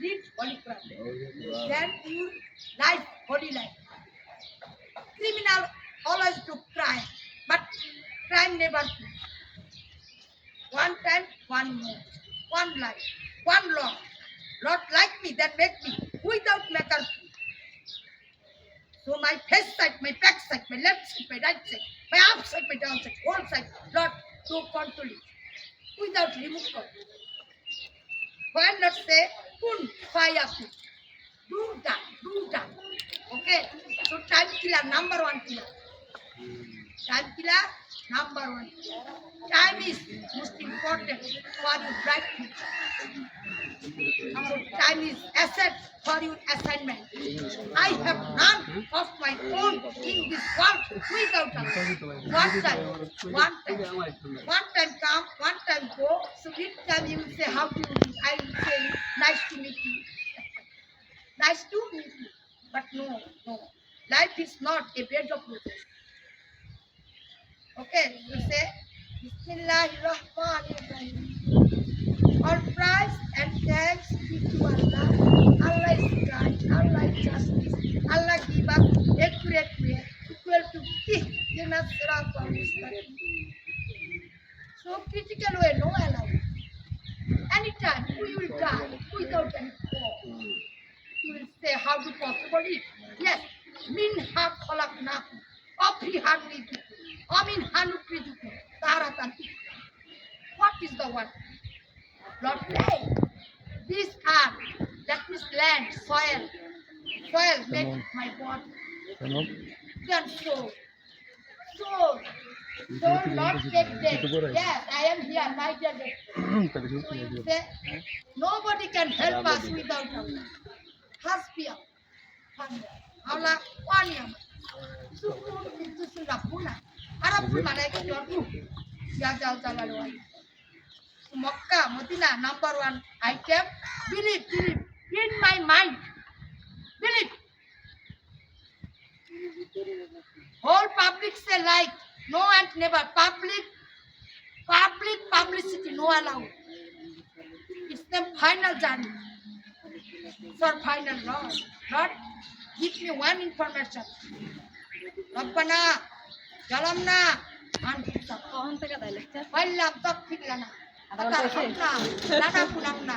read Holy Quran. Then your life, holy life. Criminal always do crime, but crime never do. One time, one more, one life, one law. Not like me, that make me without matter. So my face side, my back side, my left side, my right side, my up side, my down side, whole side, Lord, to control it without remove. Why not say কোন ভাই আপনি দুটা দুটা। Okay? তো time killer number one killer time killer number one time is most important for you bright future time is asset for your assignment. I have none of my own in this world without us. One time, one time, one time come, one time go. So each time you will say, how do you do? I will say, nice to meet you. nice to meet you. But no, no. Life is not a bed of roses. Okay, you say, Bismillahirrahmanirrahim. All praise and thanks be to Allah. Allah is kind, Allah is justice. Allah give us accurate way Ihdina Siratal Mustaqim. So critical way, no allow. Anytime we will die without any cause. You will say, how to possible it? Yes, min ha khalaqnakum. Afi hadrikum. Amin hanukridukum. Taratan. What is the word? Lord say, this earth, that means land, soil, soil make my body. শোনো Nobody can help us without Allah. Hasbi Allah. Allah one yam. Sukun itu sudah puna. Arab puna lagi jordu. Ya jauh jalan luar. Mecca, Medina, number one item. Believe, believe in my mind. Believe. Whole public say like, no and never. Public, public publicity, no allow. It's the final journey. For final Lord. Lord, give me one information. রব্বানা জালামনা আনফুসানা কখন থেকে তাই lecture পাইলাম তক ফিরলা না আতা হামনা